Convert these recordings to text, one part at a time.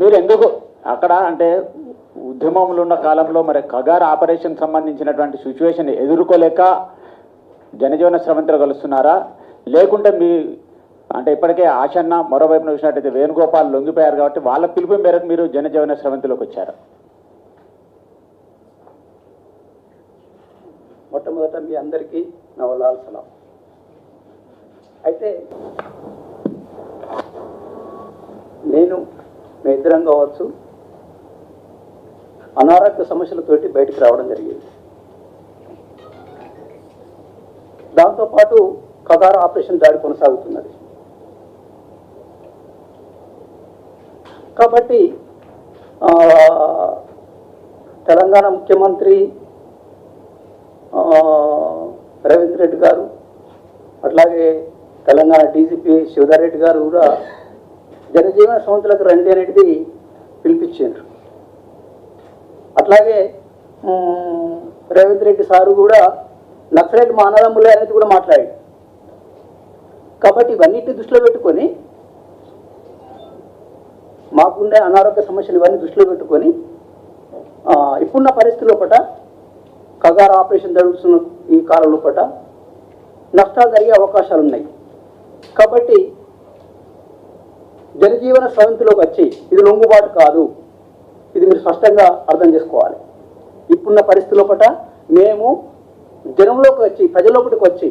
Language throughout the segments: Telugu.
మీరు ఎందుకు అక్కడ అంటే ఉద్యమంలో ఉన్న కాలంలో మరి కగార్ ఆపరేషన్ సంబంధించినటువంటి సిచ్యువేషన్ ఎదుర్కోలేక జనజీవన స్రవంతిలో కలుస్తున్నారా? లేకుంటే మీ అంటే ఇప్పటికే ఆశన్న మరోవైపు చూసినట్టయితే వేణుగోపాల్ లొంగిపోయారు కాబట్టి వాళ్ళ పిలుపు మేరకు మీరు జనజీవన శ్రవంతిలోకి వచ్చారు. మొట్టమొదట మీ అందరికీ నవలాల్ సలాం. అయితే నేను ఇద్దరం కావచ్చు అనారోగ్య సమస్యలతోటి బయటికి రావడం జరిగింది. దాంతోపాటు కగారు ఆపరేషన్ దాడి కొనసాగుతున్నది. కాబట్టి ఆ, తెలంగాణ ముఖ్యమంత్రి ఆ, రవీంద్ర రెడ్డి గారు అట్లాగే తెలంగాణ డీజీపీ శివధర్ రెడ్డి గారు కూడా జనజీవన సంవత్సరాలకు రండి అనేది పిలిపించారు. అట్లాగే రేవంత్ రెడ్డి సారు కూడా నక్సలైట్ మానదమ్ములే అనేది కూడా మాట్లాడాడు. కాబట్టి ఇవన్నిటిని దృష్టిలో పెట్టుకొని మాకుండే అనారోగ్య సమస్యలు ఇవన్నీ దృష్టిలో పెట్టుకొని ఇప్పుడున్న పరిస్థితి లోపల కగారు ఆపరేషన్ జరుగుతున్న ఈ కాలం లోపల నష్టాలు జరిగే అవకాశాలు ఉన్నాయి కాబట్టి జనజీవన స్రవంతిలోకి వచ్చి ఇది లొంగుబాటు కాదు. ఇది మీరు స్పష్టంగా అర్థం చేసుకోవాలి. ఇప్పుడున్న పరిస్థితుల పట మేము జనంలోకి వచ్చి ప్రజలోపటికి వచ్చి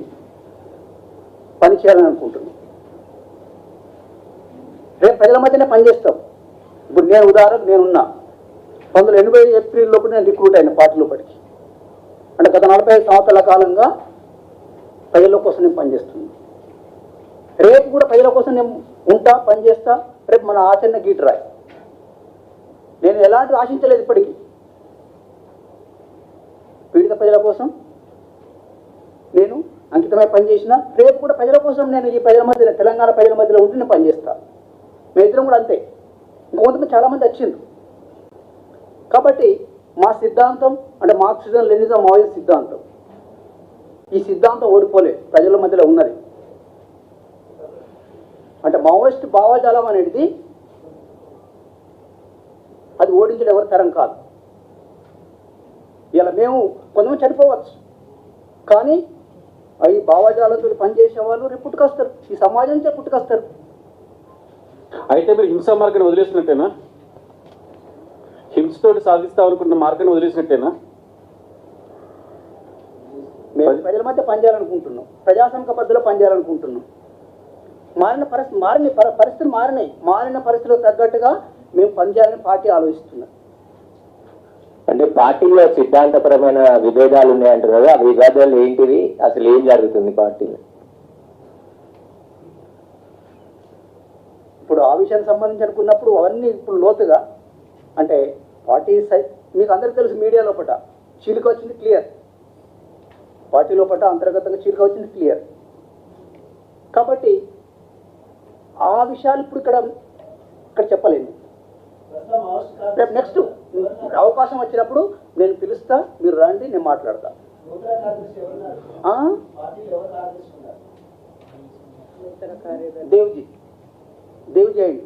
పనిచేయాలని అనుకుంటున్నాం. రేపు ప్రజల మధ్యనే పనిచేస్తాం ఇప్పుడు నేను ఉదాహరణకు నేనున్నా. పంతొమ్మిది వందల ఎనభై ఏప్రిల్ లోపు నేను రిక్రూట్ అయిన పార్టీ లోపలికి అంటే గత నలభై ఐదు సంవత్సరాల కాలంగా ప్రజల కోసం నేను పనిచేస్తున్నాను రేపు కూడా ప్రజల కోసం నేను ఉంటా పనిచేస్తా రేపు మన ఆచరణ గీటు రాయి. నేను ఎలాంటి ఆశించలేదు ఇప్పటికీ. పీడిత ప్రజల కోసం నేను అంకితమై పనిచేసిన రేపు కూడా ప్రజల కోసం నేను ఈ ప్రజల మధ్యలో తెలంగాణ ప్రజల మధ్యలో ఉండి నేను పనిచేస్తా మీ ఇద్దరం కూడా అంతే. ఇంకొంతమంది చాలామంది వచ్చింది కాబట్టి మా సిద్ధాంతం అంటే మార్క్సిజం లెనిజం మావోయిస్ట్ సిద్ధాంతం. ఈ సిద్ధాంతం ఓడిపోలే ప్రజల మధ్యలో ఉన్నది. అంటే మావోయిస్ట్ భావజాలం అనేది అది ఓడించడం ఎవరి తరం కాదు. ఇలా మేము కొంతమంది చనిపోవచ్చు. కానీ ఈ భావజాలంతో పనిచేసే వాళ్ళు రేపు పుట్టుకొస్తారు. ఈ సమాజం నుంచే పుట్టుకొస్తారు. అయితే మీరు హింసా మార్గాన్ని వదిలేసినట్టేనా? హింసతోటి సాధిస్తాం అనుకున్న మార్గాన్ని వదిలేసినట్టేనా? మేము ప్రజల మధ్య పనిచేయాలనుకుంటున్నాం. ప్రజాసంఘ పద్ధతిలో పనిచేయాలనుకుంటున్నాం. మారిన పరిస్థితి మారిన పరి- పరిస్థితులు మారినాయి. మారిన పరిస్థితులకు తగ్గట్టుగా మేము పనిచేయాలని పార్టీ ఆలోచిస్తున్నాం అంటే పార్టీలో సిద్ధాంతపరమైన విభేదాలు ఉన్నాయంటారు కదా ఆ విభేదాలు ఏంటివి? అసలు ఏం జరుగుతుంది పార్టీలో? ఇప్పుడు ఆ విషయానికి సంబంధించి అనుకున్నప్పుడు అవన్నీ ఇప్పుడు లోతుగా అంటే పార్టీ సై మీకు అందరికీ తెలుసు మీడియా లోపల చీలిక వచ్చింది క్లియర్. పార్టీ లోపల అంతర్గతంగా చీలిక వచ్చింది క్లియర్. కాబట్టి ఆ విషయాలు ఇప్పుడు ఇక్కడ ఇక్కడ చెప్పలేను రేపు నెక్స్ట్ అవకాశం వచ్చినప్పుడు నేను పిలుస్తా మీరు రండి నేను మాట్లాడతా. దేవ్జీ దేవ్జీ అండి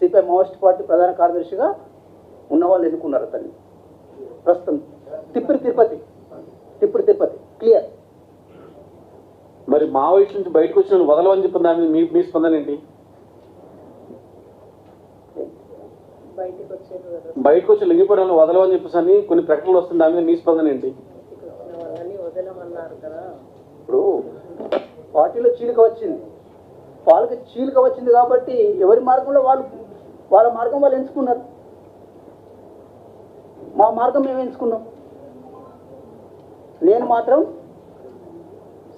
సిపిఐ మావోయిస్ట్ పార్టీ ప్రధాన కార్యదర్శిగా ఉన్న వాళ్ళు ఎన్నుకున్నారు అతన్ని. ప్రస్తుతం. తిప్పిరి తిరుపతి. తిప్పిరి తిరుపతి. క్లియర్ మరి మావోయిస్ట్ నుంచి బయటకు వచ్చిన వదలవని చెప్పిన దాని మీ మీ స్పందన ఏంటి? బయటికి వచ్చి లింగిపోవడం వదలవని చెప్పేసి కొన్ని ప్రకటనలు వస్తుంది దాని మీద మీ స్పందన ఏంటి? ఇప్పుడు పార్టీలో చీలిక వచ్చింది. వాళ్ళకి చీలిక వచ్చింది కాబట్టి ఎవరి మార్గంలో వాళ్ళు వాళ్ళ మార్గం వాళ్ళు ఎంచుకున్నారు. మా మార్గం మేము ఎంచుకున్నాం. నేను మాత్రం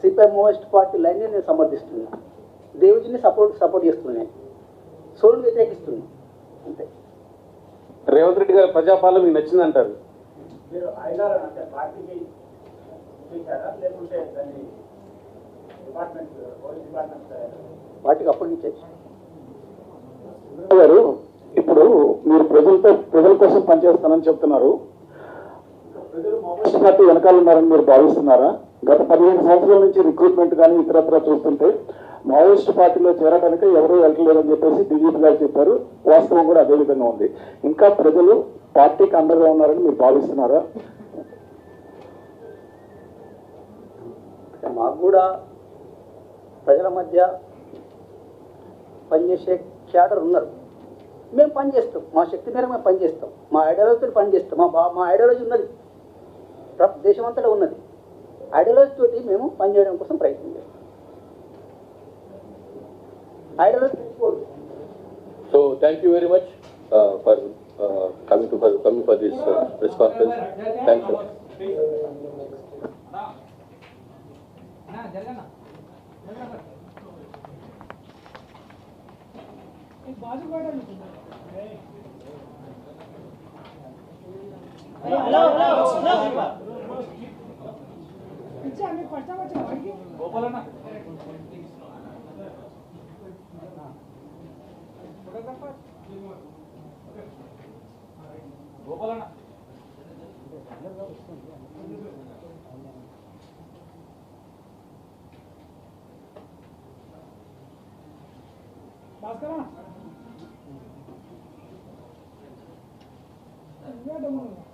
సిపిఐ మోస్ట్ పార్టీ లైన్ని నేను సమర్థిస్తున్నా దేవుడిని సపోర్ట్ సపోర్ట్ చేస్తున్నాను సోల్ని వ్యతిరేకిస్తున్నాను అంతే. రేవంత్ రెడ్డి గారి ప్రజాపాలన మీకు నచ్చింది అంటారు వాటికి అప్పటి నుంచే. గారు ఇప్పుడు మీరు ప్రజలతో ప్రజల కోసం పనిచేస్తానని చెప్తున్నారు. మావోయిస్ట్ పార్టీ వెనకాల ఉన్నారని మీరు భావిస్తున్నారా? గత పదిహేను సంవత్సరాల నుంచి రిక్రూట్మెంట్ కానీ ఇతరత్ర చూస్తుంటే మావోయిస్ట్ పార్టీలో చేరడానికి ఎవరూ వెళ్ళలేదని చెప్పేసి డీజీపీ గారు చెప్పారు. వాస్తవం కూడా అదే విధంగా ఉంది. ఇంకా ప్రజలు పార్టీకి అండగా ఉన్నారని మీరు భావిస్తున్నారా? మాకు కూడా ప్రజల మధ్య పనిచేసే క్యాడర్ ఉన్నారు. మేము పనిచేస్తాం. మా శక్తి మేరకు మేము పనిచేస్తాం. మా ఐడియాలజీతో పనిచేస్తాం. మా బా మా ఐడియాలజీ ఉన్నది. దేశం అంతటా ఉన్నది. ఐడియాలజీ తోటి మేము పనిచేయడం కోసం ప్రయత్నం చేస్తాం ideology తెచ్చిపోదు so thank you very much for coming to for coming for this press conference thank you గోపాలన్న భాస్కరా ఇంకా డబ్బులు